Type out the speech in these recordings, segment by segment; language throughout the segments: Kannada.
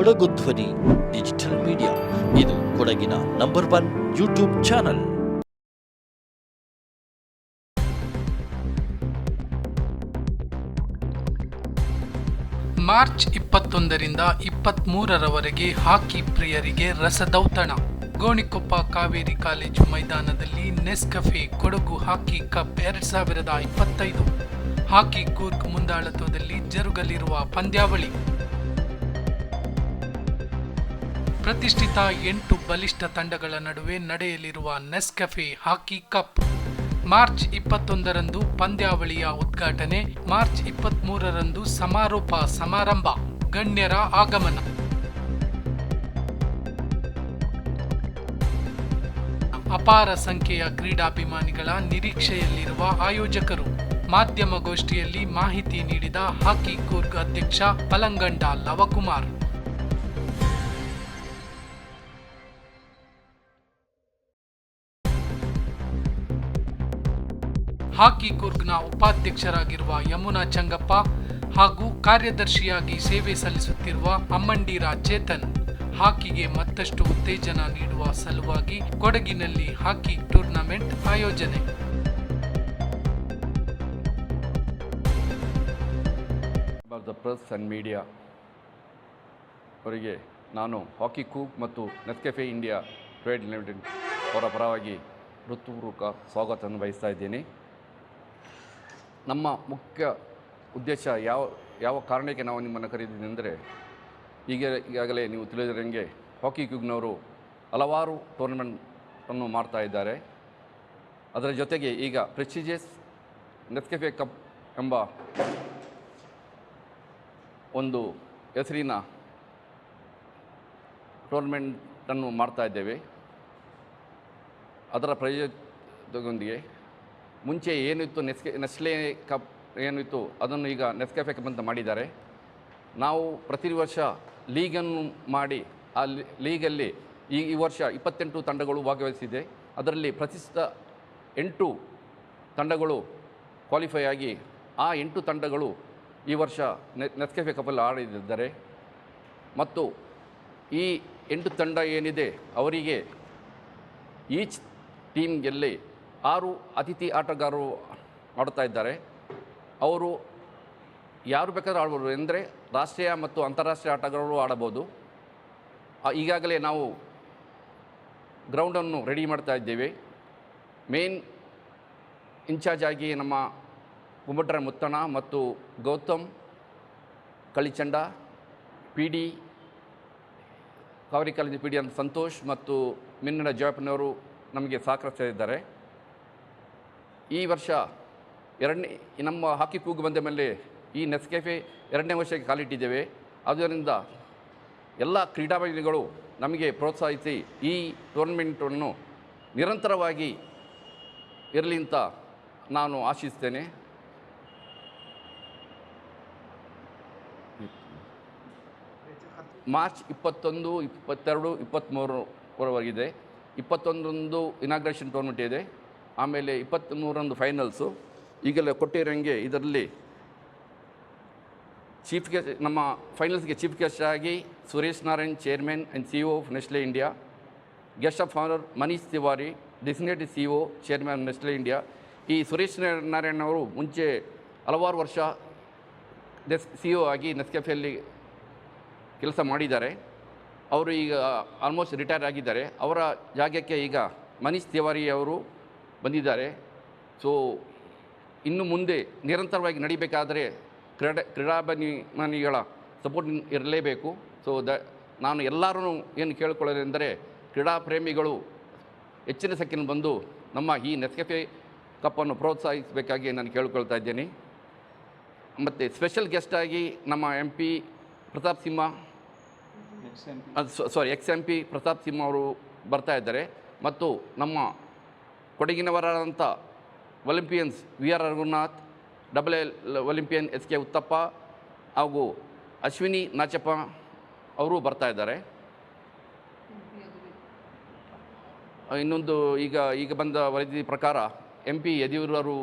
ಕೊಡಗು ಧ್ವನಿ, ಡಿಜಿಟಲ್ ಮೀಡಿಯಾ. ಇದು ಕೊಡಗಿನ number one YouTube channel. March ಇಪ್ಪತ್ತೊಂದರಿಂದ ಇಪ್ಪತ್ತ್ಮೂರರವರೆಗೆ ಹಾಕಿ ಪ್ರಿಯರಿಗೆ ರಸದೌತಣ. ಗೋಣಿಕೊಪ್ಪ ಕಾವೇರಿ ಕಾಲೇಜು ಮೈದಾನದಲ್ಲಿ ನೆಸ್ಕಫೆ ಕೊಡಗು ಹಾಕಿ ಕಪ್ ಎರಡ್ ಸಾವಿರದ ಇಪ್ಪತ್ತೈದು. ಹಾಕಿ ಕೂರ್ಗ್ ಮುಂದಾಳತ್ವದಲ್ಲಿ ಜರುಗಲಿರುವ ಪಂದ್ಯಾವಳಿ. ಪ್ರತಿಷ್ಠಿತ ಎಂಟು ಬಲಿಷ್ಠ ತಂಡಗಳ ನಡುವೆ ನಡೆಯಲಿರುವ ನೆಸ್ಕೆಫೆ ಹಾಕಿ ಕಪ್. ಮಾರ್ಚ್ ಇಪ್ಪತ್ತೊಂದರಂದು ಪಂದ್ಯಾವಳಿಯ ಉದ್ಘಾಟನೆ, ಮಾರ್ಚ್ ಇಪ್ಪತ್ತ್ಮೂರರಂದು ಸಮಾರೋಪ ಸಮಾರಂಭ, ಗಣ್ಯರ ಆಗಮನ. ಅಪಾರ ಸಂಖ್ಯೆಯ ಕ್ರೀಡಾಭಿಮಾನಿಗಳ ನಿರೀಕ್ಷೆಯಲ್ಲಿರುವ ಆಯೋಜಕರು ಮಾಧ್ಯಮಗೋಷ್ಠಿಯಲ್ಲಿ ಮಾಹಿತಿ ನೀಡಿದ ಹಾಕಿ ಕೂರ್ಗ್ ಅಧ್ಯಕ್ಷ, ಪಲಂಗಂಡ ಲವಕುಮಾರ್. ಹಾಕಿ ಕೂರ್ಗ್ನ ಉಪಾಧ್ಯಕ್ಷರಾಗಿರುವ ಯಮುನಾ ಚಂಗಪ್ಪ ಹಾಗೂ ಕಾರ್ಯದರ್ಶಿಯಾಗಿ ಸೇವೆ ಸಲ್ಲಿಸುತ್ತಿರುವ ಅಮ್ಮಂಡೀರ ಚೇತನ್ ಹಾಕಿಗೆ ಮತ್ತಷ್ಟು ಉತ್ತೇಜನ ನೀಡುವ ಸಲುವಾಗಿ ಕೊಡಗಿನಲ್ಲಿ ಹಾಕಿ ಟೂರ್ನಮೆಂಟ್ ಆಯೋಜನೆ. ದ ಪ್ರೆಸ್ ಆ್ಯಂಡ್ ಮೀಡಿಯಾ ಅವರಿಗೆ ನಾನು ಹಾಕಿ ಕೂಪ್ ಮತ್ತು ನೆಸ್ಕೆಫೆ ಇಂಡಿಯಾ ಟ್ರೇಡ್ ಲಿಮಿಟೆಡ್ ಅವರ ಪರವಾಗಿ ಹೃತ್ಪೂರ್ವಕ ಸ್ವಾಗತವನ್ನು ಬಯಸ್ತಾ ಇದ್ದೀನಿ. ನಮ್ಮ ಮುಖ್ಯ ಉದ್ದೇಶ ಯಾವ ಯಾವ ಕಾರಣಕ್ಕೆ ನಾವು ನಿಮ್ಮನ್ನು ಕರೆದಿದ್ದೀನಿ ಅಂದರೆ ಈಗ ಈಗಾಗಲೇ ನೀವು ತಿಳಿದಿರಂಗೆ ಹಾಕಿ ಕ್ಯೂಗ್ನವರು ಹಲವಾರು ಟೂರ್ನಮೆಂಟನ್ನು ಮಾಡ್ತಾ ಇದ್ದಾರೆ. ಅದರ ಜೊತೆಗೆ ಈಗ ಪ್ರೆಸ್ಟಿಜಿಯಸ್ ನೆಸ್ಕೆಫೆ ಕಪ್ ಎಂಬ ಒಂದು ಹೆಸರಿನ ಟೂರ್ನಮೆಂಟನ್ನು ಮಾಡ್ತಾ ಇದ್ದೇವೆ. ಅದರ ಪ್ರಯೋಜನದೊಂದಿಗೆ ಮುಂಚೆ ಏನಿತ್ತು ನೆಸ್ಕೆ, ನೆಸ್ಲೆ ಕಪ್ ಏನಿತ್ತು ಅದನ್ನು ಈಗ ನೆಸ್ಕೆಫೆ ಕಪ್ ಅಂತ ಮಾಡಿದ್ದಾರೆ. ನಾವು ಪ್ರತಿ ವರ್ಷ ಲೀಗನ್ನು ಮಾಡಿ ಆ ಲೀಗಲ್ಲಿ ಈ ಈ ವರ್ಷ ಇಪ್ಪತ್ತೆಂಟು ತಂಡಗಳು ಭಾಗವಹಿಸಿದೆ. ಅದರಲ್ಲಿ ಪ್ರತಿಷ್ಠಿತ ಎಂಟು ತಂಡಗಳು ಕ್ವಾಲಿಫೈ ಆಗಿ ಆ ಎಂಟು ತಂಡಗಳು ಈ ವರ್ಷ ನೆಸ್ಕೆಫೆ ಕಪ್ಪಲ್ಲಿ ಆಡಿದ್ದಾರೆ ಮತ್ತು ಈ ಎಂಟು ತಂಡ ಏನಿದೆ ಅವರಿಗೆ ಈಚ್ ಟೀಮ್ಗೆಲ್ಲಿ ಆರು ಅತಿಥಿ ಆಟಗಾರರು ಆಡ್ತಾ ಇದ್ದಾರೆ. ಅವರು ಯಾರು ಬೇಕಾದ್ರೂ ಆಡ್ಬೋದು. ಎಂದರೆ ರಾಷ್ಟ್ರೀಯ ಮತ್ತು ಅಂತಾರಾಷ್ಟ್ರೀಯ ಆಟಗಾರರು ಆಡಬಹುದು ಈಗಾಗಲೇ ನಾವು ಗ್ರೌಂಡನ್ನು ರೆಡಿ ಮಾಡ್ತಾ ಇದ್ದೇವೆ. ಮೇನ್ ಇನ್ಚಾರ್ಜ್ ಆಗಿ ನಮ್ಮ ಕುಮಟ್ರ ಮುತ್ತಣ ಮತ್ತು Gautam, Kalichanda P D Kaveri college P D ಅಂತ ಸಂತೋಷ್ ಮತ್ತು ಮಿನ್ನಡ ಜಯಪ್ಪನವರು ನಮಗೆ ಸಹಕರಿಸ್ತಾ ಈ ವರ್ಷ ಎರಡನೇ ನಮ್ಮ ಹಾಕಿ ಕೂಗು ಬಂದ ಮೇಲೆ ಈ ನೆಸ್ಕೆಫೆ ಎರಡನೇ ವರ್ಷಕ್ಕೆ ಕಾಲಿಟ್ಟಿದ್ದೇವೆ ಆದ್ದರಿಂದ ಎಲ್ಲ ಕ್ರೀಡಾಪಟುಗಳು ನಮಗೆ ಪ್ರೋತ್ಸಾಹಿಸಿ ಈ ಟೂರ್ನಮೆಂಟನ್ನು ನಿರಂತರವಾಗಿ ಇರಲಿ ಅಂತ ನಾನು ಆಶಿಸ್ತೇನೆ. ಮಾರ್ಚ್ ಇಪ್ಪತ್ತೊಂದು, ಇಪ್ಪತ್ತೆರಡು ಇಪ್ಪತ್ತ್ಮೂರವರೆಗಿದೆ ಇಪ್ಪತ್ತೊಂದೊಂದು ಇನಾಗ್ರೇಷನ್ ಟೂರ್ನಮೆಂಟ್ ಇದೆ. ಆಮೇಲೆ ಇಪ್ಪತ್ತ್ಮೂರೊಂದು ಫೈನಲ್ಸು ಈಗಲೇ ಕೊಟ್ಟಿರೋಂಗೆ ಇದರಲ್ಲಿ ಚೀಫ್ ಗೆಸ್ಟ್ ನಮ್ಮ ಫೈನಲ್ಸ್ಗೆ ಚೀಫ್ ಗೆಸ್ಟ್ ಆಗಿ Suresh Narayan chairman and C O of Nestle India guest of honour Manish Tiwari designated C O chairman Nestle India ಈ ಸುರೇಶ್ ನಾರಾಯಣ್ ಅವರು ಮುಂಚೆ ಹಲವಾರು ವರ್ಷ ನೆಸ್ ಸಿ ಒ ಆಗಿ ನೆಸ್ಕೆಫೆಯಲ್ಲಿ ಕೆಲಸ ಮಾಡಿದ್ದಾರೆ. ಅವರು ಈಗ ಆಲ್ಮೋಸ್ಟ್ ರಿಟೈರ್ ಆಗಿದ್ದಾರೆ. ಅವರ ಜಾಗಕ್ಕೆ ಈಗ ಮನೀಶ್ ತಿವಾರಿ ಅವರು ಬಂದಿದ್ದಾರೆ. ಸೊ ಇನ್ನು ಮುಂದೆ ನಿರಂತರವಾಗಿ ನಡಿಬೇಕಾದರೆ ಕ್ರೀಡೆ ಕ್ರೀಡಾಭಿಮಾನಿಗಳ ಸಪೋರ್ಟ್ ಇರಲೇಬೇಕು. ಸೊ ದ ನಾನು ಎಲ್ಲರೂ ಏನು ಕೇಳಿಕೊಳ್ಳೋದೆಂದರೆ ಕ್ರೀಡಾ ಪ್ರೇಮಿಗಳು ಹೆಚ್ಚಿನ ಸಂಖ್ಯೆಯಲ್ಲಿ ಬಂದು ನಮ್ಮ ಈ ನೆಸ್ಕೆಫೆ ಕಪ್ಪನ್ನು ಪ್ರೋತ್ಸಾಹಿಸಬೇಕಾಗಿ ನಾನು ಕೇಳ್ಕೊಳ್ತಾ ಇದ್ದೇನೆ. ಮತ್ತು ಸ್ಪೆಷಲ್ ಗೆಸ್ಟಾಗಿ ನಮ್ಮ M P Pratap Simha sorry ex M P Pratap Simha ಅವರು ಬರ್ತಾ ಇದ್ದಾರೆ. ಮತ್ತು ನಮ್ಮ ಕೊಡಗಿನವರಾದಂಥ Olympians V R Raghunath double L Olympian S K Uthappa ಹಾಗೂ ಅಶ್ವಿನಿ ನಾಚಪ್ಪ ಅವರು ಬರ್ತಾ ಇದ್ದಾರೆ. ಇನ್ನೊಂದು ಈಗ ಈಗ ಬಂದ ವರದಿ ಪ್ರಕಾರ ಎಂ ಪಿ ಯದಿಯೂರವರು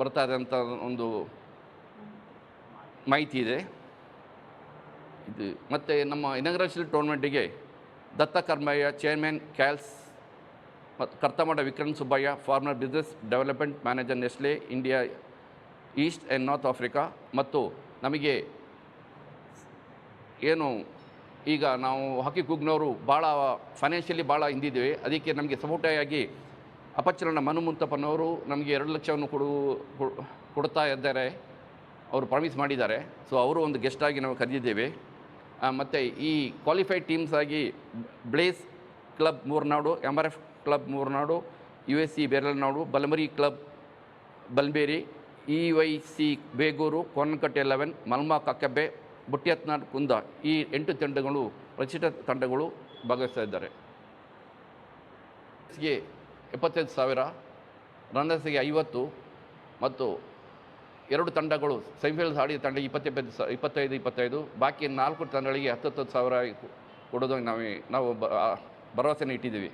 ಬರ್ತಾ ಇದೆ ಅಂತ ಒಂದು ಮಾಹಿತಿ ಇದೆ. ಇದು ಮತ್ತು ನಮ್ಮ inauguration ಟೂರ್ನಮೆಂಟಿಗೆ Datta Karmaiah chairman Cals Kartamatha Vikram Subbaiah former business development manager Nestle India East and North Africa ಮತ್ತು ನಮಗೆ ಏನು ಈಗ ನಾವು ಹಾಕಿ ಕುಗ್ನವರು ಭಾಳ ಫೈನಾನ್ಷಿಯಲಿ ಭಾಳ ಹಿಂದಿದ್ದೀವಿ. ಅದಕ್ಕೆ ನಮಗೆ ಸಪೋರ್ಟಾಗಿ ಅಪಚರಣ ಮನು ಮುಂತಪ್ಪನವರು ನಮಗೆ ಎರಡು ಲಕ್ಷವನ್ನು ಕೊಡು, ಕೊಡ್- ಕೊಡ್ತಾ ಇದ್ದಾರೆ. ಅವರು ಪ್ರಾಮಿಸ್ ಮಾಡಿದ್ದಾರೆ. ಸೊ ಅವರು ಒಂದು ಗೆಸ್ಟ್ ಆಗಿ ನಾವು ಕರೆದಿದ್ದೇವೆ. ಮತ್ತು ಈ ಕ್ವಾಲಿಫೈಡ್ ಟೀಮ್ಸ್ ಆಗಿ Blaze club Murnad M R F club Murnad U S C Beralnad, Balamari club Balberi E Y C Begur, Konakatte eleven Malma Kakkabbe Buttiyathnad Kunda ಈ ಎಂಟು ತಂಡಗಳು ರಚಿತ ತಂಡಗಳು ಭಾಗವಹಿಸ್ತಾ ಇದ್ದಾರೆ ಎಪ್ಪತ್ತೈದು ಸಾವಿರ ರನ್ನರ್ಸ್ಗೆ ಐವತ್ತು ಮತ್ತು ಎರಡು ತಂಡಗಳು, ಸೆಮಿಫೈನಲ್ಸ್ ಆಡಿದ ತಂಡ ಇಪ್ಪತ್ತೆಪ್ಪತ್ತು ಸ, ಇಪ್ಪತ್ತೈದು ಇಪ್ಪತ್ತೈದು, ಬಾಕಿ ನಾಲ್ಕು ತಂಡಗಳಿಗೆ ಹತ್ತತ್ತು ಸಾವಿರ ಕೊಡೋದಾಗಿ ನಾವು ನಾವು ಭರವಸೆನ ಇಟ್ಟಿದ್ದೀವಿ.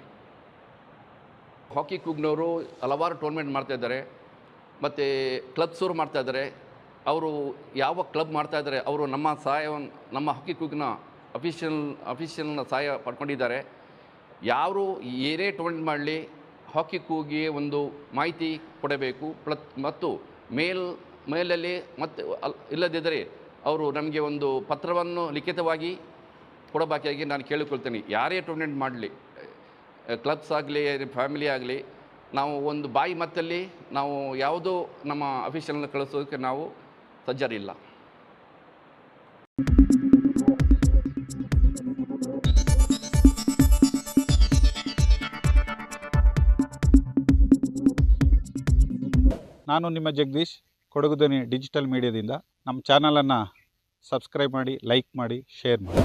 ಹಾಕಿ ಕೂಗ್ನವರು ಹಲವಾರು ಟೂರ್ನಮೆಂಟ್ ಮಾಡ್ತಾಯಿದ್ದಾರೆ ಮತ್ತು ಕ್ಲಬ್ಸವ್ರು ಮಾಡ್ತಾಯಿದ್ದಾರೆ ಅವರು ಯಾವ ಕ್ಲಬ್ ಮಾಡ್ತಾಯಿದ್ದಾರೆ ಅವರು ನಮ್ಮ ಸಹಾಯವನ್ನು, ನಮ್ಮ ಹಾಕಿ ಕೂಗ್ನ ಅಫಿಷಿಯಲ್ ಅಫಿಷಿಯಲ್ನ ಸಹಾಯ ಪಡ್ಕೊಂಡಿದ್ದಾರೆ. ಯಾರು ಏನೇ ಟೂರ್ನಮೆಂಟ್ ಮಾಡಲಿ, ಹಾಕಿ ಕೂಗಿಗೆ ಒಂದು ಮಾಹಿತಿ ಕೊಡಬೇಕು. ಪ್ಲತ್, ಮತ್ತು ಮೇಲ್, ಮೇಲಲ್ಲಿ ಮತ್ತು ಇಲ್ಲದಿದ್ದರೆ ಅವರು ನಮಗೆ ಒಂದು ಪತ್ರವನ್ನು ಲಿಖಿತವಾಗಿ ಕೊಡಬೇಕಾಗಿ ನಾನು ಕೇಳಿಕೊಳ್ತೇನೆ. ಯಾರೇ ಟೂರ್ನಮೆಂಟ್ ಮಾಡಲಿ ಕ್ಲಬ್ಸ್ ಆಗಲಿ ಫ್ಯಾಮಿಲಿ ಆಗಲಿ, ನಾವು ಒಂದು ಬಾಯಿ ಮತ್ತಲ್ಲಿ ನಾವು ಯಾವುದೋ ನಮ್ಮ ಅಫಿಷಿಯಲ್ನ ಕಳಿಸೋದಕ್ಕೆ ನಾವು ಸಜ್ಜರಿಲ್ಲ. ನಾನು ನಿಮ್ಮ ಜಗದೀಶ್, ಕೊಡಗು ಡಿಜಿಟಲ್ ಮೀಡಿಯಾದಿಂದ ನಮ್ಮ ಚಾನಲನ್ನು ಸಬ್ಸ್ಕ್ರೈಬ್ ಮಾಡಿ ಲೈಕ್ ಮಾಡಿ ಶೇರ್ ಮಾಡಿ.